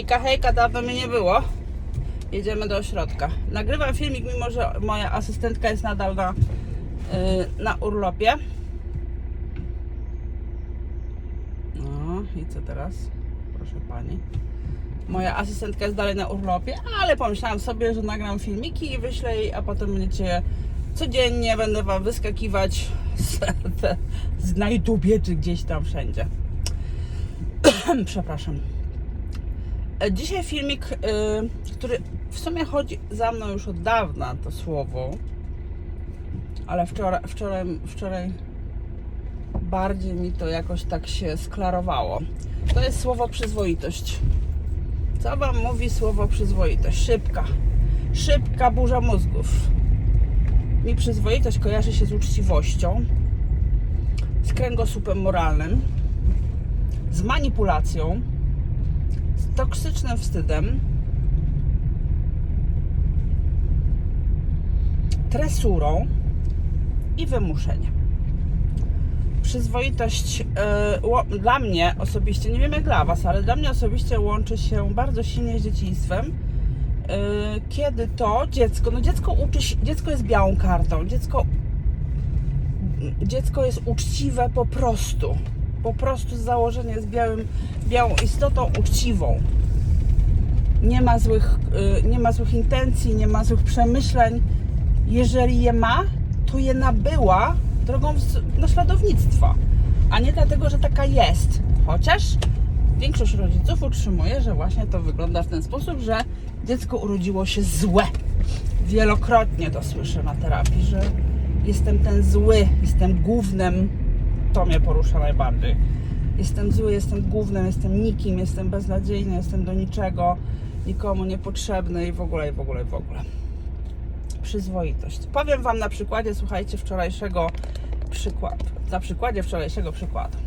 Hejka, hejka, dawno mnie nie było. Jedziemy do ośrodka. Nagrywam filmik, mimo że moja asystentka jest nadal na, yy, na urlopie. No i co teraz? Proszę pani. Moja asystentka jest dalej na urlopie, ale pomyślałam sobie, że nagram filmiki i wyślę jej, a potem będziecie codziennie będę wam wyskakiwać z, te, z, na YouTubie czy gdzieś tam wszędzie. Przepraszam. Dzisiaj filmik, y, który w sumie chodzi za mną już od dawna, to słowo, ale wczoraj, wczoraj, wczoraj bardziej mi to jakoś tak się sklarowało. To jest słowo przyzwoitość. Co Wam mówi słowo przyzwoitość? Szybka. Szybka burza mózgów. Mi przyzwoitość kojarzy się z uczciwością, z kręgosłupem moralnym, z manipulacją, toksycznym wstydem, tresurą i wymuszeniem. Przyzwoitość ło- dla mnie osobiście, nie wiem jak dla Was, ale dla mnie osobiście łączy się bardzo silnie z dzieciństwem. E, kiedy to dziecko, no dziecko uczy się, dziecko jest białą kartą, dziecko, dziecko jest uczciwe po prostu. Po prostu z założenia jest białym, białą istotą uczciwą. Nie ma złych, y, nie ma złych intencji, nie ma złych przemyśleń. Jeżeli je ma, to je nabyła drogą naśladownictwa, a nie dlatego, że taka jest. Chociaż większość rodziców utrzymuje, że właśnie to wygląda w ten sposób, że dziecko urodziło się złe. Wielokrotnie to słyszę na terapii, że jestem ten zły, jestem głównym. To mnie porusza najbardziej. Jestem zły, jestem głównym, jestem nikim, jestem beznadziejny, jestem do niczego, nikomu niepotrzebny i w ogóle, i w ogóle, i w ogóle przyzwoitość. Powiem Wam na przykładzie, słuchajcie, wczorajszego przykładu. Na przykładzie wczorajszego przykładu.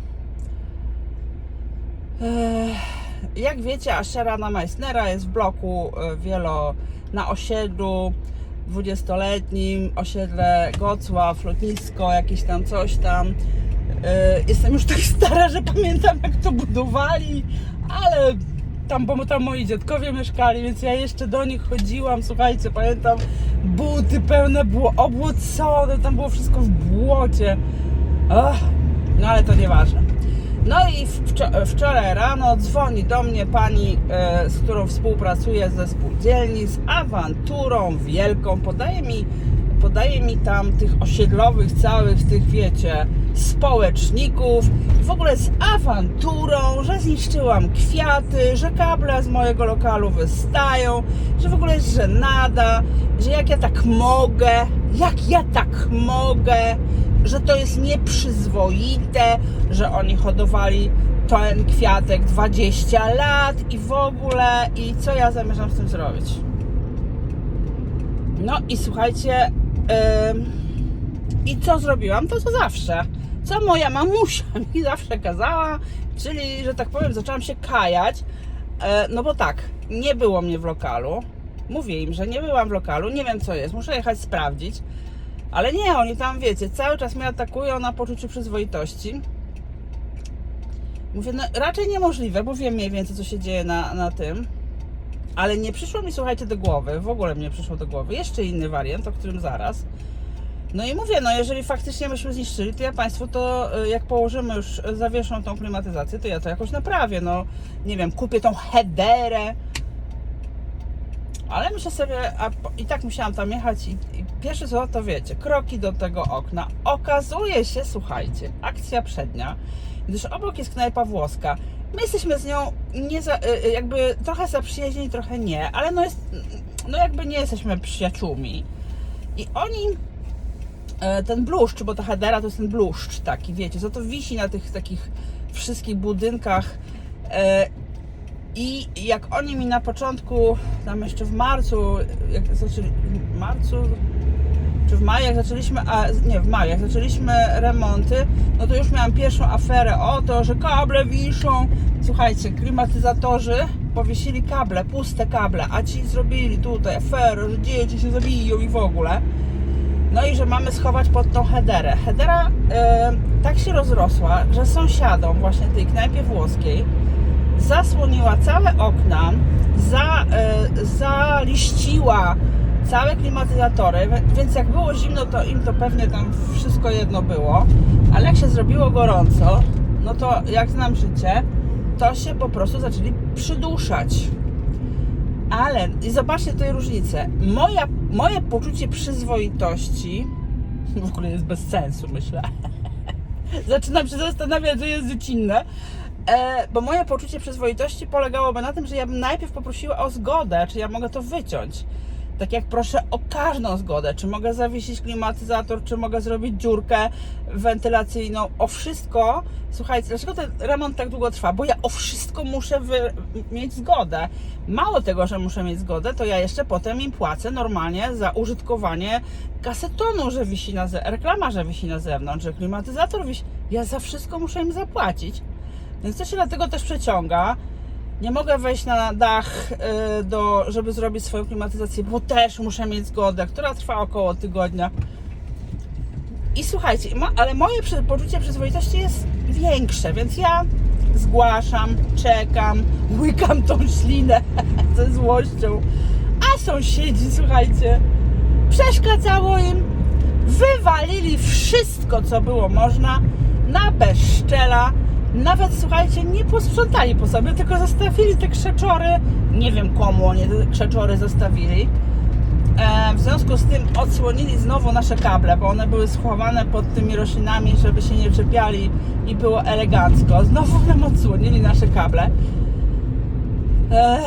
Jak wiecie, Asherana Meissnera jest w bloku e, wielo na osiedlu 20-letnim, osiedle Gocław, lotnisko, jakieś tam coś tam. E, Jestem już tak stara, że pamiętam jak to budowali, ale tam, bo tam moi dziadkowie mieszkali, więc ja jeszcze do nich chodziłam, słuchajcie, pamiętam buty pełne było obłocone, tam było wszystko w błocie. Ach, no ale to nieważne. No i wczo- wczoraj rano dzwoni do mnie pani, e, z którą współpracuję ze spółdzielni, z awanturą wielką. Podaje mi, podaje mi tam tych osiedlowych, całych tych, wiecie, społeczników. W ogóle z awanturą, że zniszczyłam kwiaty, że kable z mojego lokalu wystają, że w ogóle jest żenada, że jak ja tak mogę, jak ja tak mogę, że to jest nieprzyzwoite, że oni hodowali ten kwiatek 20 lat i w ogóle, i co ja zamierzam z tym zrobić. No i słuchajcie, ym, i co zrobiłam? To co zawsze. Co moja mamusia mi zawsze kazała, czyli, że tak powiem, zaczęłam się kajać. E, no bo tak, nie było mnie w lokalu. Mówię im, że nie byłam w lokalu, nie wiem co jest, muszę jechać sprawdzić. Ale nie, oni tam, wiecie, cały czas mnie atakują na poczuciu przyzwoitości. Mówię, no raczej niemożliwe, bo wiem mniej więcej, co się dzieje na, na tym. Ale nie przyszło mi, słuchajcie, do głowy, w ogóle mnie przyszło do głowy, jeszcze inny wariant, o którym zaraz. No i mówię, no jeżeli faktycznie myśmy zniszczyli, to ja Państwu to, y, jak położymy już, zawieszą tą klimatyzację, to ja to jakoś naprawię, no nie wiem, kupię tą headerę, ale myślę sobie, a i tak musiałam tam jechać i, i pierwsze co to wiecie, kroki do tego okna. Okazuje się, słuchajcie, akcja przednia, gdyż obok jest knajpa włoska. My jesteśmy z nią nie za, y, y, jakby trochę zaprzyjaźnieni, trochę nie, ale no jest, no jakby nie jesteśmy przyjaciółmi. I oni ten bluszcz, bo ta hedera to jest ten bluszcz taki, wiecie, co to wisi na tych takich wszystkich budynkach e, i jak oni mi na początku, tam jeszcze w marcu, jak zaczęli, w marcu czy w maju, jak zaczęliśmy, a nie, w maju, jak zaczęliśmy remonty, no to już miałam pierwszą aferę o to, że kable wiszą. Słuchajcie, klimatyzatorzy powiesili kable, puste kable, a ci zrobili tutaj aferę, że dzieci się zabiją i w ogóle. No i że mamy schować pod tą hederę. Hedera tak się rozrosła, że sąsiadom właśnie tej knajpie włoskiej zasłoniła całe okna, za, e, zaliściła całe klimatyzatory, więc jak było zimno, to im to pewnie tam wszystko jedno było, ale jak się zrobiło gorąco, no to jak znam życie, to się po prostu zaczęli przyduszać. Ale i zobaczcie tutaj różnicę. Moja, moje poczucie przyzwoitości w ogóle jest bez sensu, myślę. Zaczynam się zastanawiać, że jest dziecinne. E, bo moje poczucie przyzwoitości polegałoby na tym, że ja bym najpierw poprosiła o zgodę, czy ja mogę to wyciąć. Tak jak proszę o każdą zgodę, czy mogę zawiesić klimatyzator, czy mogę zrobić dziurkę wentylacyjną, o wszystko. Słuchajcie, dlaczego ten remont tak długo trwa? Bo ja o wszystko muszę mieć zgodę. Mało tego, że muszę mieć zgodę, to ja jeszcze potem im płacę normalnie za użytkowanie kasetonu, że wisi na ze- reklama, że wisi na zewnątrz, że klimatyzator wisi. Ja za wszystko muszę im zapłacić. Więc to się dlatego też przeciąga. Nie mogę wejść na dach, y, do, żeby zrobić swoją klimatyzację, bo też muszę mieć zgodę, która trwa około tygodnia. I słuchajcie, ale moje poczucie przyzwoitości jest większe, więc ja zgłaszam, czekam, łykam tą ślinę ze złością. A sąsiedzi, słuchajcie, przeszkadzało im, wywalili wszystko, co było można, na bezszczela. Nawet, słuchajcie, nie posprzątali po sobie, tylko zostawili te krzeczory. Nie wiem komu oni te krzeczory zostawili. E, w związku z tym odsłonili znowu nasze kable, bo one były schowane pod tymi roślinami, żeby się nie czepiali i było elegancko. Znowu nam odsłonili nasze kable. E,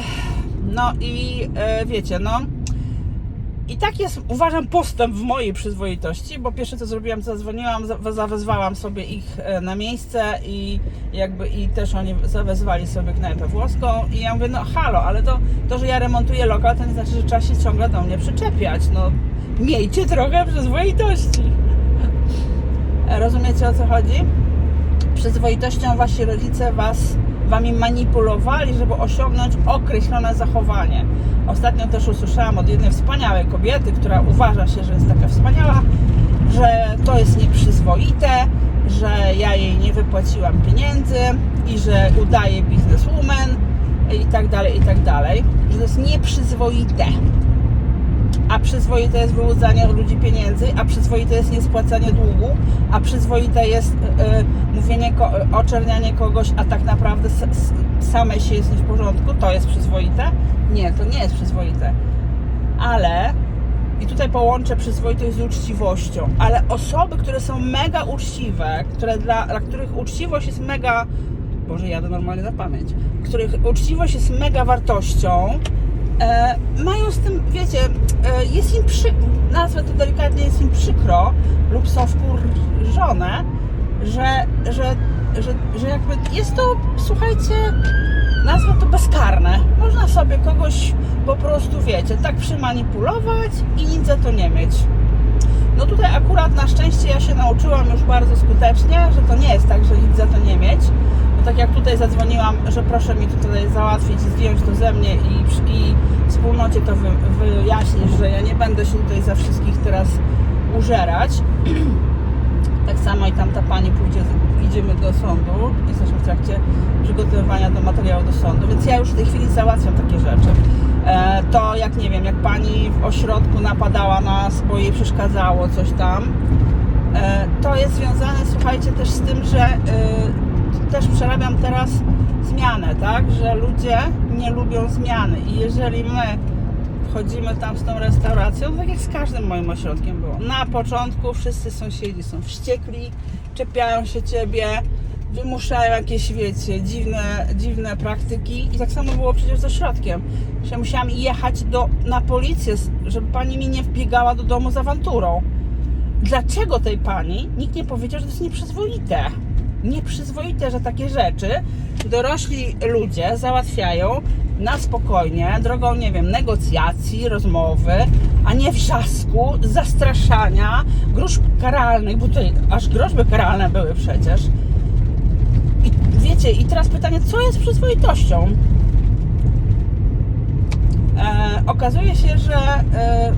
no i e, wiecie, no. I tak jest, uważam, postęp w mojej przyzwoitości, bo pierwsze co zrobiłam, zadzwoniłam, za- zawezwałam sobie ich e, na miejsce i jakby i też oni zawezwali sobie knajpę włoską i ja mówię, no halo, ale to, to że ja remontuję lokal, to nie znaczy, że trzeba się ciągle do mnie przyczepiać, no miejcie trochę przyzwoitości. Rozumiecie o co chodzi? Przyzwoitością wasi rodzice was, wami manipulowali, żeby osiągnąć określone zachowanie. Ostatnio też usłyszałam od jednej wspaniałej kobiety, która uważa się, że jest taka wspaniała, że to jest nieprzyzwoite, że ja jej nie wypłaciłam pieniędzy i że udaje bizneswoman i tak dalej, i tak dalej, że to jest nieprzyzwoite. A przyzwoite jest wyłudzanie od ludzi pieniędzy, a przyzwoite jest niespłacanie długu, a przyzwoite jest e, mówienie, ko- oczernianie kogoś, a tak naprawdę same się jest nie w porządku. To jest przyzwoite? Nie, to nie jest przyzwoite. Ale, i tutaj połączę przyzwoitość z uczciwością, ale osoby, które są mega uczciwe, które dla, dla których uczciwość jest mega, Boże, jadę normalnie na pamięć, których uczciwość jest mega wartością, e, mają z tym, wiecie, e, jest im przy, nazwę to delikatnie, jest im przykro lub są wkurzone, że, że, że, że jakby jest to, słuchajcie, nazwę to bezkarne. Można sobie kogoś po prostu, wiecie, tak przymanipulować i nic za to nie mieć. No tutaj akurat na szczęście ja się nauczyłam już bardzo skutecznie, że to nie jest tak, że nic za to nie mieć. Bo tak jak tutaj zadzwoniłam, że proszę mi tutaj załatwić, zdjąć to ze mnie i, i wspólnocie to wy, wyjaśnić, że ja nie będę się tutaj za wszystkich teraz użerać. Tak samo i tamta pani pójdzie, idziemy do sądu. Jesteśmy w trakcie przygotowywania do materiału do sądu, więc ja już w tej chwili załatwiam takie rzeczy. E, to jak nie wiem, jak pani w ośrodku napadała nas, bo jej przeszkadzało coś tam, e, to jest związane, słuchajcie, też z tym, że e, też przerabiam teraz zmianę, tak? Że ludzie nie lubią zmiany i jeżeli my wchodzimy tam z tą restauracją, tak jak z każdym moim ośrodkiem było. Na początku wszyscy sąsiedzi są wściekli, czepiają się ciebie, wymuszają jakieś, wiecie, dziwne, dziwne praktyki i tak samo było przecież z ośrodkiem. Że musiałam jechać do, na policję, żeby pani mi nie wbiegała do domu z awanturą. Dlaczego tej pani nikt nie powiedział, że to jest nieprzyzwoite? Nieprzyzwoite, że takie rzeczy dorośli ludzie załatwiają na spokojnie, drogą, nie wiem, negocjacji, rozmowy, a nie wrzasku, zastraszania, gruźb karalnych, bo tutaj aż groźby karalne były przecież. I wiecie, i teraz pytanie, co jest przyzwoitością? E, okazuje się, że e,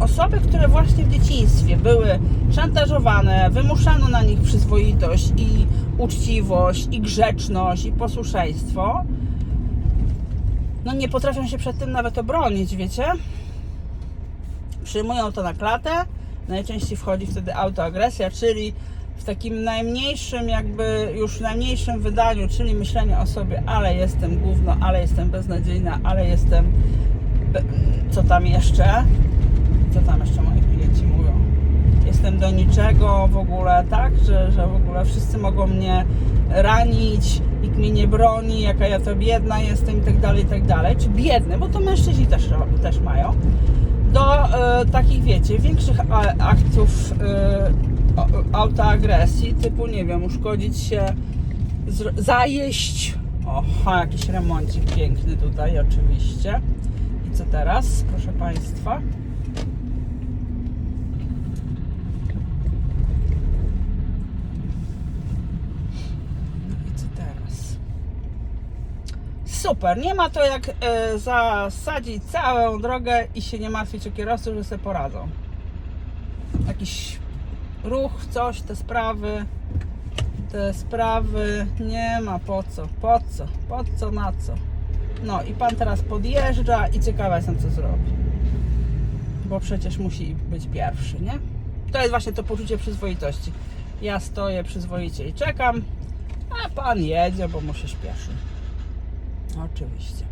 osoby, które właśnie w dzieciństwie były szantażowane, wymuszano na nich przyzwoitość i uczciwość, i grzeczność, i posłuszeństwo, no nie potrafią się przed tym nawet obronić, wiecie? Przyjmują to na klatę, najczęściej wchodzi wtedy autoagresja, czyli w takim najmniejszym, jakby już najmniejszym wydaniu, czyli myślenie o sobie, ale jestem gówno, ale jestem beznadziejna, ale jestem. Co tam jeszcze? Co tam jeszcze moi klienci mówią? Jestem do niczego w ogóle, tak? Że, że w ogóle wszyscy mogą mnie ranić, nikt mnie nie broni, jaka ja to biedna jestem i tak dalej, i tak dalej. Czy biedny, bo to mężczyźni też, też mają do e, takich, wiecie, większych aktów e, autoagresji, typu, nie wiem, uszkodzić się, zajeść. Oho, jakiś remoncik piękny tutaj, oczywiście. I co teraz, proszę Państwa? No i co teraz? Super, nie ma to jak e, zasadzić całą drogę i się nie martwić o kierowców, że sobie poradzą. Jakiś ruch, coś, te sprawy, te sprawy, nie ma po co, po co, po co, na co. No i pan teraz podjeżdża i ciekawa jestem co zrobi. Bo przecież musi być pierwszy, nie? To jest właśnie to poczucie przyzwoitości. Ja stoję przyzwoicie i czekam, a pan jedzie, bo mu się śpieszy. Oczywiście.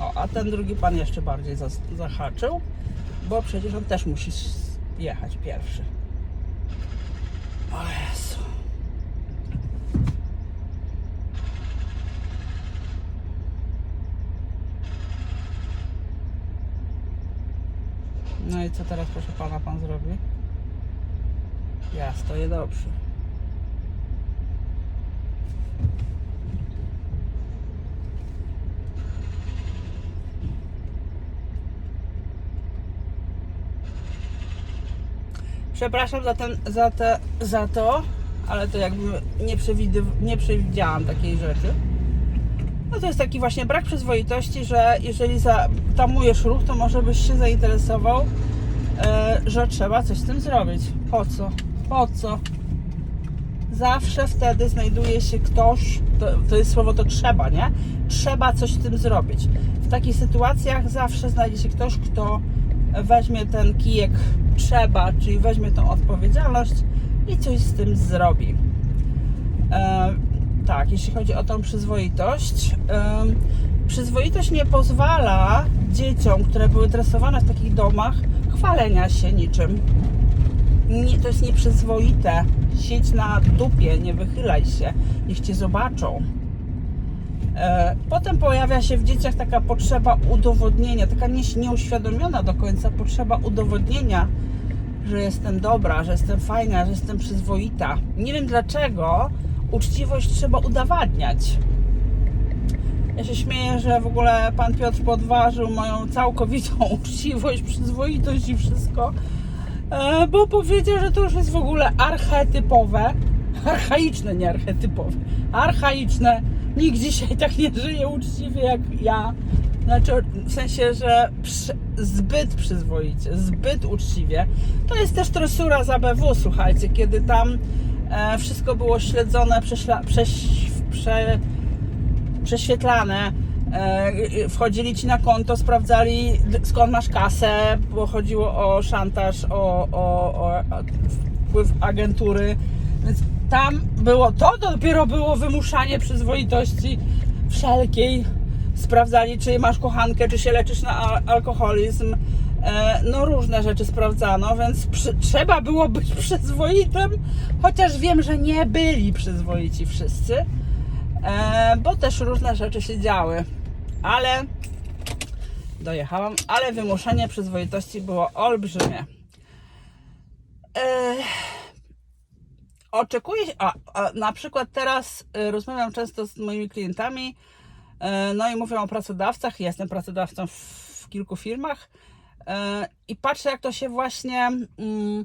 O, a ten drugi pan jeszcze bardziej zahaczył, bo przecież on też musi jechać pierwszy. O Jezu. No i co teraz, proszę pana, pan zrobi? Ja stoję dobrze. Przepraszam za, ten, za, te, za to, ale to jakby nie, nie przewidziałam takiej rzeczy. No to jest taki właśnie brak przyzwoitości, że jeżeli zatamujesz ruch, to może byś się zainteresował, e, że trzeba coś z tym zrobić. Po co? Po co? Zawsze wtedy znajduje się ktoś, to, to jest słowo to trzeba, nie? Trzeba coś z tym zrobić. W takich sytuacjach zawsze znajdzie się ktoś, kto weźmie ten kijek trzeba, czyli weźmie tą odpowiedzialność i coś z tym zrobi. E, tak, jeśli chodzi o tą przyzwoitość, em, przyzwoitość nie pozwala dzieciom, które były tresowane w takich domach, chwalenia się niczym. Nie, to jest nieprzyzwoite. Siedź na dupie, nie wychylaj się, niech cię zobaczą. E, Potem pojawia się w dzieciach taka potrzeba udowodnienia, taka nie, nieuświadomiona do końca potrzeba udowodnienia, że jestem dobra, że jestem fajna, że jestem przyzwoita. Nie wiem dlaczego uczciwość trzeba udowadniać. Ja się śmieję, że w ogóle pan Piotr podważył moją całkowitą uczciwość, przyzwoitość i wszystko, e, bo powiedział, że to już jest w ogóle archetypowe, archaiczne, nie archetypowe, archaiczne. Nikt dzisiaj tak nie żyje uczciwie jak ja. Znaczy, w sensie, że przy, zbyt przyzwoicie, zbyt uczciwie. To jest też tresura z ABW, słuchajcie, kiedy tam e, wszystko było śledzone, prześla, prześ, prze, prześwietlane. E, wchodzili ci na konto, sprawdzali skąd masz kasę, bo chodziło o szantaż, o, o, o, o wpływ agentury. Więc tam było, to dopiero było wymuszanie przyzwoitości wszelkiej. Sprawdzali, czy masz kochankę, czy się leczysz na al- alkoholizm. E, No różne rzeczy sprawdzano, więc przy, trzeba było być przyzwoitym, chociaż wiem, że nie byli przyzwoici wszyscy, e, bo też różne rzeczy się działy. Ale dojechałam, ale wymuszenie przyzwoitości było olbrzymie. E, oczekuję, a, a na przykład teraz y, rozmawiam często z moimi klientami, y, no i mówią o pracodawcach. Jestem pracodawcą w, kilku firmach y, i patrzę, jak to się właśnie, mm,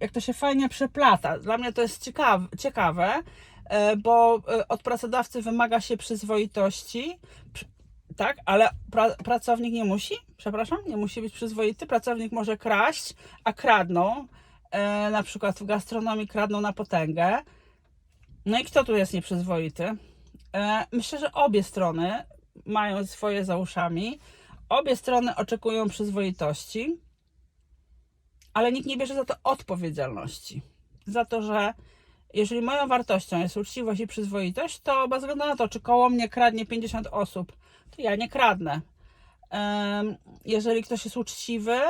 jak to się fajnie przeplata. Dla mnie to jest ciekawe, ciekawe bo od pracodawcy wymaga się przyzwoitości, przy- tak, ale pra, pracownik nie musi, przepraszam, nie musi być przyzwoity. Pracownik może kraść, a kradną. E, na przykład w gastronomii kradną na potęgę. No i kto tu jest nieprzyzwoity? E, myślę, że obie strony mają swoje za uszami. Obie strony oczekują przyzwoitości, ale nikt nie bierze za to odpowiedzialności. Za to, że jeżeli moją wartością jest uczciwość i przyzwoitość, to bez względu na to, czy koło mnie kradnie 50 osób, to ja nie kradnę. Jeżeli ktoś jest uczciwy,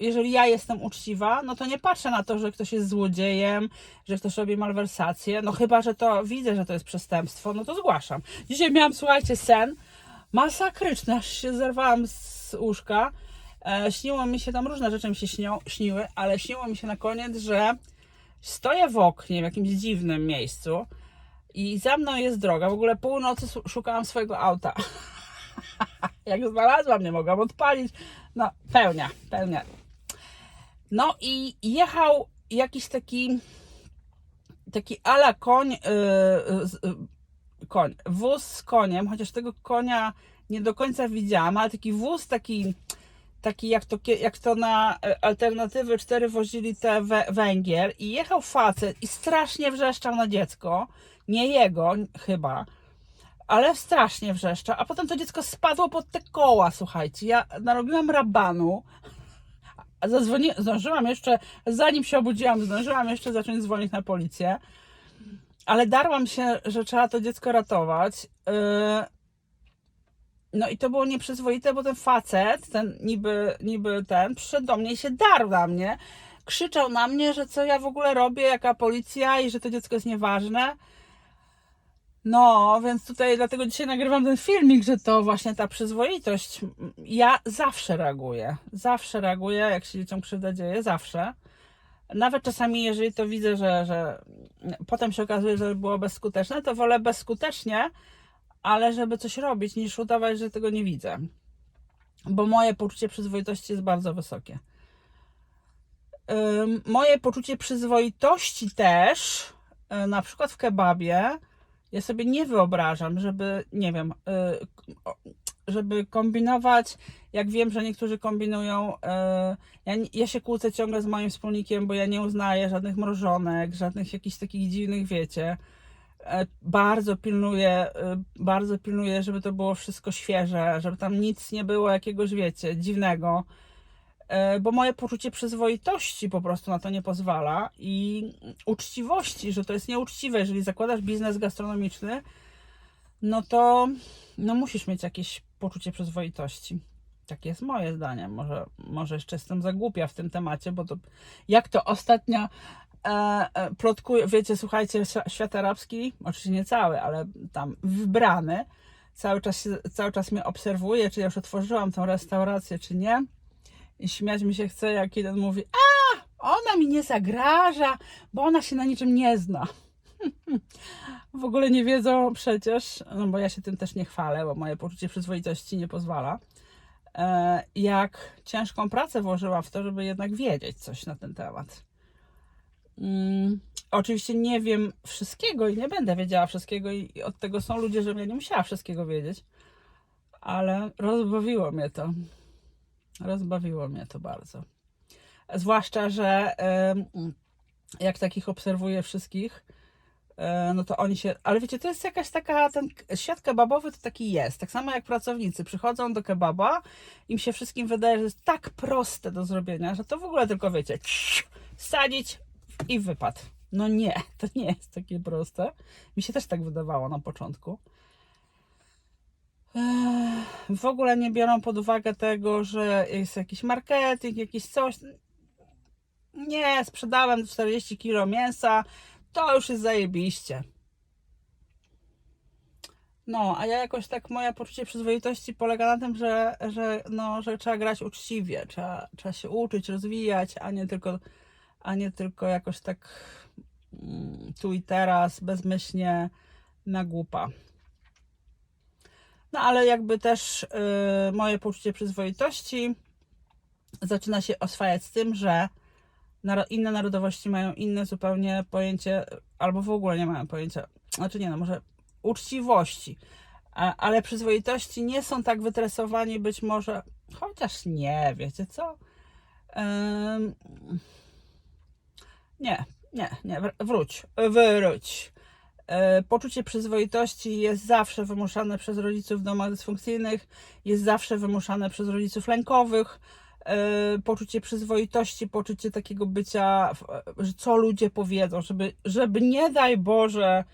jeżeli ja jestem uczciwa, no to nie patrzę na to, że ktoś jest złodziejem, że ktoś robi malwersację. No chyba, że to widzę, że to jest przestępstwo, no to zgłaszam. Dzisiaj miałam, słuchajcie, sen masakryczny, aż się zerwałam z łóżka. E, śniło mi się tam różne rzeczy mi się śnią, śniły, ale śniło mi się na koniec, że stoję w oknie w jakimś dziwnym miejscu i za mną jest droga. W ogóle północy su- szukałam swojego auta. Jak znalazłam, nie mogłam odpalić. No, pełnia, pełnia. No i jechał jakiś taki taki ala koń, yy, yy, koń, wóz z koniem, chociaż tego konia nie do końca widziałam, ale taki wóz taki, taki jak to, jak to na e, alternatywy 4 wozili te wę- węgiel i jechał facet i strasznie wrzeszczał na dziecko, nie jego chyba, ale strasznie wrzeszczał, a potem to dziecko spadło pod te koła, słuchajcie, ja narobiłam rabanu, a zadzwoni, zdążyłam jeszcze, zanim się obudziłam, zdążyłam jeszcze zacząć dzwonić na policję, ale darłam się, że trzeba to dziecko ratować. Yy, No i to było nieprzyzwoite, bo ten facet, ten niby, niby ten, przyszedł do mnie i się darł na mnie. Krzyczał na mnie, że co ja w ogóle robię, jaka policja i że to dziecko jest nieważne. No, więc tutaj dlatego dzisiaj nagrywam ten filmik, że to właśnie ta przyzwoitość. Ja zawsze reaguję. Zawsze reaguję, jak się dzieciom krzywda dzieje, zawsze. Nawet czasami, jeżeli to widzę, że, że potem się okazuje, że było bezskuteczne, to wolę bezskutecznie, ale żeby coś robić, niż udawać, że tego nie widzę. Bo moje poczucie przyzwoitości jest bardzo wysokie. Moje poczucie przyzwoitości też, y, na przykład w kebabie, ja sobie nie wyobrażam, żeby, nie wiem, y, żeby kombinować, jak wiem, że niektórzy kombinują. y, Ja, ja się kłócę ciągle z moim wspólnikiem, bo ja nie uznaję żadnych mrożonek, żadnych jakichś takich dziwnych, wiecie. E, Bardzo pilnuję, y, bardzo pilnuję, żeby to było wszystko świeże, żeby tam nic nie było jakiegoś, wiecie, dziwnego. E, Bo moje poczucie przyzwoitości po prostu na to nie pozwala i uczciwości, że to jest nieuczciwe, jeżeli zakładasz biznes gastronomiczny, no to no musisz mieć jakieś poczucie przyzwoitości. Takie jest moje zdanie. Może, może jeszcze jestem za głupia w tym temacie, bo to jak to ostatnio e, e, plotkuje, wiecie, słuchajcie, świ- świat arabski, oczywiście nie cały, ale tam wybrany, cały czas, cały czas mnie obserwuje, czy ja już otworzyłam tą restaurację, czy nie. I śmiać mi się chce, jak jeden mówi, a, ona mi nie zagraża, bo ona się na niczym nie zna. W ogóle nie wiedzą przecież, no bo ja się tym też nie chwalę, bo moje poczucie przyzwoitości nie pozwala, e, jak ciężką pracę włożyłam w to, żeby jednak wiedzieć coś na ten temat. Mm, oczywiście nie wiem wszystkiego i nie będę wiedziała wszystkiego i od tego są ludzie, żebym ja nie musiała wszystkiego wiedzieć, ale rozbawiło mnie to. Rozbawiło mnie to bardzo. Zwłaszcza, że jak takich obserwuję wszystkich, e, no to oni się. Ale wiecie, to jest jakaś taka. Ten świat kebabowy to taki jest. Tak samo jak pracownicy przychodzą do kebaba, im się wszystkim wydaje, że jest tak proste do zrobienia, że to w ogóle tylko wiecie, sadzić i wypad. No nie, to nie jest takie proste. Mi się też tak wydawało na początku. W ogóle nie biorą pod uwagę tego, że jest jakiś marketing, jakiś coś. Nie, sprzedałem 40 kilo mięsa, to już jest zajebiście. No, a ja jakoś tak, moje poczucie przyzwoitości polega na tym, że, że, no, że trzeba grać uczciwie, trzeba, trzeba się uczyć, rozwijać, a nie tylko, a nie tylko jakoś tak mm, tu i teraz, bezmyślnie na głupa. No ale jakby też y, moje poczucie przyzwoitości zaczyna się oswajać z tym, że inne narodowości mają inne zupełnie pojęcie, albo w ogóle nie mają pojęcia, znaczy nie no, może uczciwości, ale przyzwoitości nie są tak wytresowani być może, chociaż nie, wiecie co? Nie, nie, nie, wr- wróć, wróć. E, Poczucie przyzwoitości jest zawsze wymuszane przez rodziców w domach dysfunkcyjnych, jest zawsze wymuszane przez rodziców lękowych. E, Poczucie przyzwoitości, poczucie takiego bycia, w- że co ludzie powiedzą, żeby, żeby nie daj Boże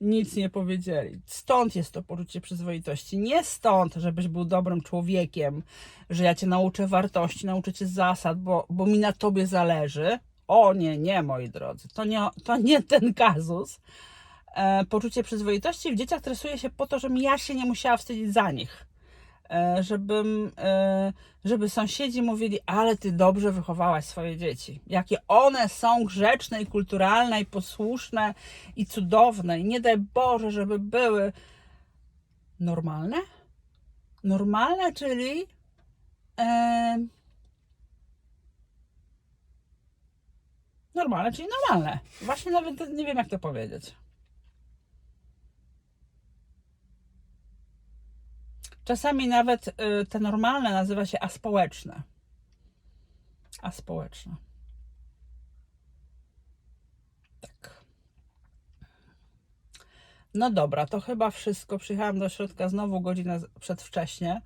nic nie powiedzieli. Stąd jest to poczucie przyzwoitości. Nie stąd, żebyś był dobrym człowiekiem, że ja cię nauczę wartości, nauczę cię zasad, bo, bo mi na tobie zależy. O nie, nie, moi drodzy, to nie, to nie ten kazus. E, poczucie przyzwoitości w dzieciach tresuje się po to, żebym ja się nie musiała wstydzić za nich. E, żebym, e, żeby sąsiedzi mówili, ale ty dobrze wychowałaś swoje dzieci. Jakie one są grzeczne i kulturalne i posłuszne i cudowne. I nie daj Boże, żeby były normalne. Normalne, czyli e, normalne, czyli normalne. Właśnie nawet nie wiem, jak to powiedzieć. Czasami nawet y, te normalne nazywa się aspołeczne. Aspołeczne. Tak. No dobra, to chyba wszystko. Przyjechałam do środka znowu godzinę przedwcześnie,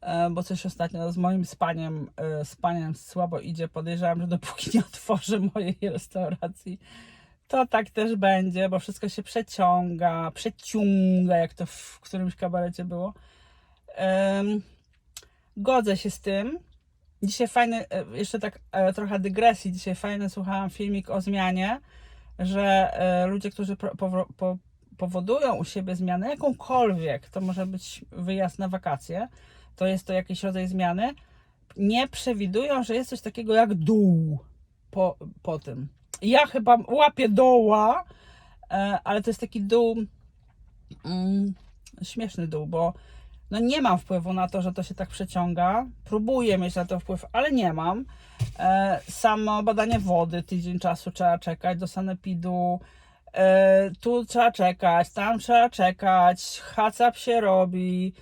e, bo coś ostatnio z moim spaniem, e, spaniem słabo idzie. Podejrzewam, że dopóki nie otworzę mojej restauracji, to tak też będzie, bo wszystko się przeciąga, przeciąga, jak to w którymś kabarecie było. Godzę się z tym. Dzisiaj fajny, e, jeszcze tak e, trochę dygresji, dzisiaj fajny słuchałam filmik o zmianie, że e, ludzie, którzy po, powodują u siebie zmianę, jakąkolwiek, to może być wyjazd na wakacje, to jest to jakiś rodzaj zmiany, nie przewidują, że jest coś takiego jak dół po, po tym. Ja chyba łapię doła, ale to jest taki dół, mm, śmieszny dół, bo no nie mam wpływu na to, że to się tak przeciąga. Próbuję mieć na to wpływ, ale nie mam. E, samo badanie wody, tydzień czasu trzeba czekać do sanepidu. E, tu trzeba czekać, tam trzeba czekać, HACCP się robi.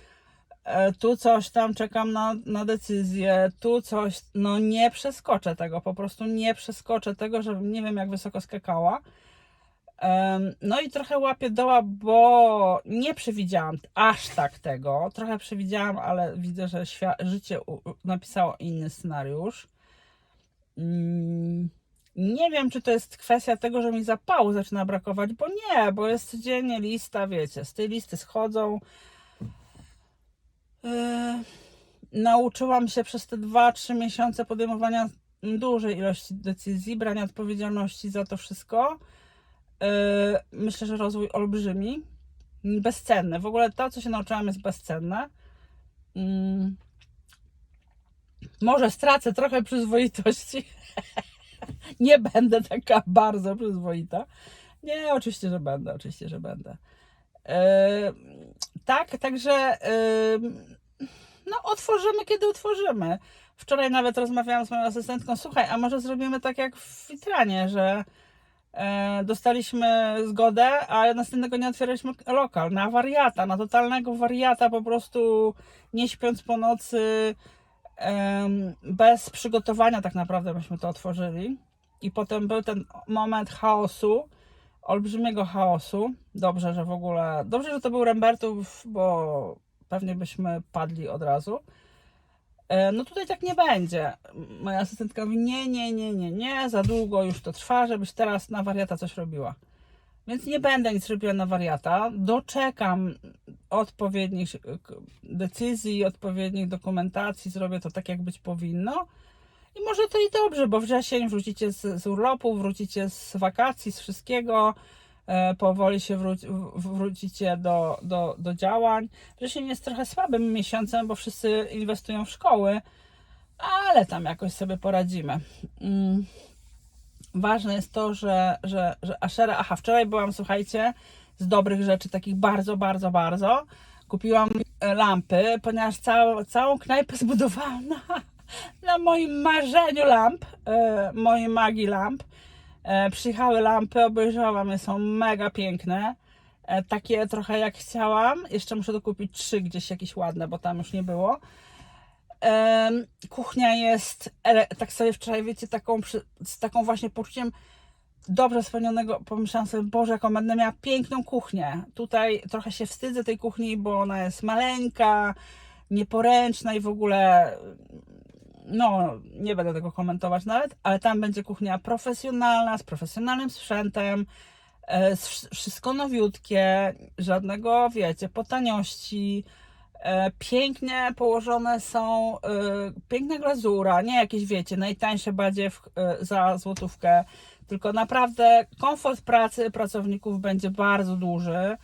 E, tu coś tam czekam na, na decyzję, tu coś, no nie przeskoczę tego, po prostu nie przeskoczę tego, żebym nie wiem jak wysoko skakała. No i trochę łapię doła, bo nie przewidziałam aż tak tego. Trochę przewidziałam, ale widzę, że życie napisało inny scenariusz. Mm, Nie wiem, czy to jest kwestia tego, że mi zapału zaczyna brakować, bo nie, bo jest codziennie lista, wiecie, z tej listy schodzą. Nauczyłam się przez te 2-3 miesiące podejmowania dużej ilości decyzji, brania odpowiedzialności za to wszystko. Yy, myślę, że rozwój olbrzymi, bezcenny. W ogóle to, co się nauczyłam, jest bezcenne. Mm. Może stracę trochę przyzwoitości. Nie będę taka bardzo przyzwoita. Nie, oczywiście, że będę, oczywiście, że będę. Yy, tak, także no otworzymy, kiedy otworzymy. Wczoraj nawet rozmawiałam z moją asystentką, słuchaj, a może zrobimy tak jak w Witranie, że e, dostaliśmy zgodę, a następnego dnia otwieraliśmy lokal na wariata, na totalnego wariata, po prostu nie śpiąc po nocy, bez przygotowania tak naprawdę myśmy to otworzyli. I potem był ten moment chaosu, olbrzymiego chaosu. Dobrze, że w ogóle, dobrze, że to był Rembertów, bo pewnie byśmy padli od razu. E, No tutaj tak nie będzie. Moja asystentka mówi, nie, nie, nie, nie, nie, za długo już to trwa, żebyś teraz na wariata coś robiła. Więc nie będę nic robiła na wariata. Doczekam odpowiednich e, decyzji, odpowiednich dokumentacji, zrobię to tak, jak być powinno. I może to i dobrze, bo wrzesień wrócicie z, z urlopu, wrócicie z wakacji, z wszystkiego. E, powoli się wróci, wrócicie do, do, do działań. Wrzesień jest trochę słabym miesiącem, bo wszyscy inwestują w szkoły, ale tam jakoś sobie poradzimy. Mm. Ważne jest to, że, że, że Ashera, aha, wczoraj byłam, słuchajcie, z dobrych rzeczy, takich bardzo, bardzo, bardzo. Kupiłam e, lampy, ponieważ całą, całą knajpę zbudowałam na, na moim marzeniu lamp, e, mojej magii lamp. E, przyjechały lampy, obejrzałam je, są mega piękne. E, takie trochę jak chciałam. Jeszcze muszę dokupić trzy gdzieś jakieś ładne, bo tam już nie było. Kuchnia jest, tak sobie wczoraj, wiecie, taką, z taką właśnie poczuciem dobrze spełnionego, pomyślałam sobie, Boże, jaką będę miała piękną kuchnię. Tutaj trochę się wstydzę tej kuchni, bo ona jest maleńka, nieporęczna i w ogóle no, nie będę tego komentować nawet, ale tam będzie kuchnia profesjonalna, z profesjonalnym sprzętem, e, wszystko nowiutkie, żadnego, wiecie, po taniości, e, pięknie położone są, e, piękna glazura, nie jakieś, wiecie, najtańsze badziew e, za złotówkę, tylko naprawdę komfort pracy pracowników będzie bardzo duży.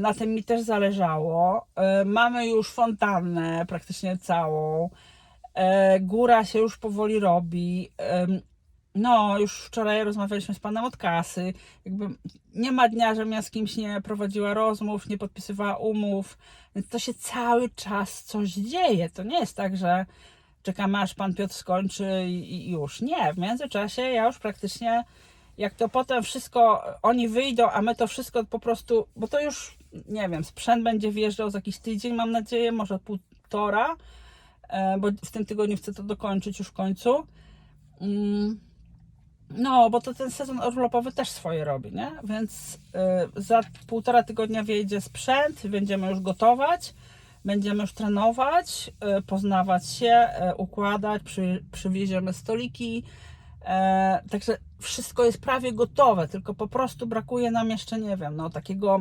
Na tym mi też zależało. Mamy już fontannę praktycznie całą. E, Góra się już powoli robi. No, już wczoraj rozmawialiśmy z panem od kasy. Jakby nie ma dnia, żebym ja z kimś nie prowadziła rozmów, nie podpisywała umów. Więc to się cały czas coś dzieje. To nie jest tak, że czekamy aż pan Piotr skończy i, już. Nie, w międzyczasie ja już praktycznie, jak to potem wszystko, oni wyjdą, a my to wszystko po prostu, bo to już, nie wiem, sprzęt będzie wjeżdżał za jakiś tydzień, mam nadzieję, może półtora, bo w tym tygodniu chcę to dokończyć już w końcu. Mm, No, bo to ten sezon urlopowy też swoje robi, nie? Więc y, za półtora tygodnia wyjdzie sprzęt, będziemy już gotować, będziemy już trenować, y, poznawać się, y, układać, przy, przywieziemy stoliki. E, także wszystko jest prawie gotowe, tylko po prostu brakuje nam jeszcze, nie wiem, no takiego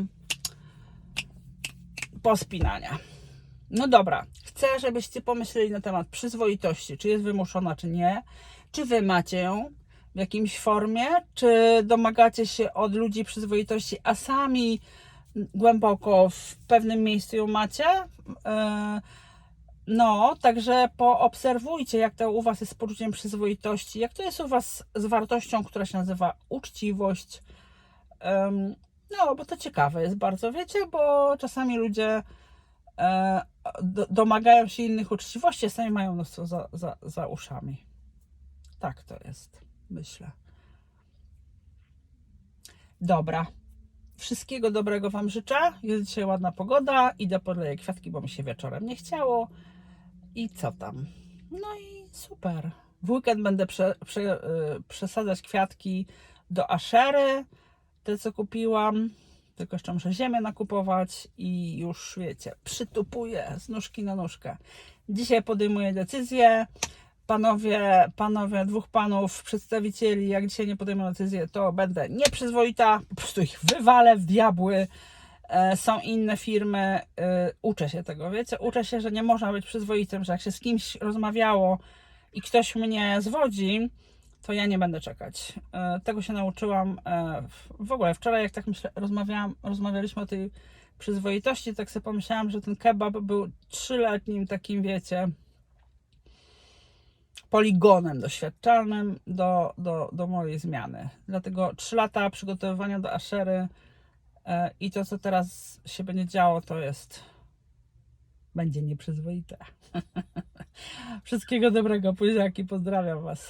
pospinania. No dobra, chcę, żebyście pomyśleli na temat przyzwoitości, czy jest wymuszona, czy nie. Czy wy macie ją w jakimś formie, czy domagacie się od ludzi przyzwoitości, a sami głęboko w pewnym miejscu ją macie? E, No, także poobserwujcie, jak to u Was jest z poczuciem przyzwoitości, jak to jest u Was z wartością, która się nazywa uczciwość. No, bo to ciekawe jest bardzo, wiecie, bo czasami ludzie do, domagają się innych uczciwości, sami mają mnóstwo za, za, za uszami. Tak to jest, myślę. Dobra. Wszystkiego dobrego Wam życzę. Jest dzisiaj ładna pogoda. Idę podleję kwiatki, bo mi się wieczorem nie chciało. I co tam? No i super. W weekend będę prze, prze, y, przesadzać kwiatki do aszery, te co kupiłam. Tylko jeszcze muszę ziemię nakupować i już wiecie, przytupuję z nóżki na nóżkę. Dzisiaj podejmuję decyzję. Panowie, panowie, dwóch panów, przedstawicieli, jak dzisiaj nie podejmą decyzję, to będę nieprzyzwoita, po prostu ich wywalę w diabły. E, Są inne firmy, e, uczę się tego, wiecie, uczę się, że nie można być przyzwoitym, że jak się z kimś rozmawiało i ktoś mnie zwodzi, to ja nie będę czekać. E, Tego się nauczyłam e, w- ogóle. Wczoraj, jak tak myślę, rozmawiałam, rozmawialiśmy o tej przyzwoitości, tak sobie pomyślałam, że ten kebab był trzyletnim takim, wiecie, poligonem doświadczalnym do, do, do mojej zmiany. Dlatego trzy lata przygotowywania do aszery e, i to, co teraz się będzie działo, to jest będzie nieprzyzwoite. Wszystkiego dobrego, późniaki, pozdrawiam Was.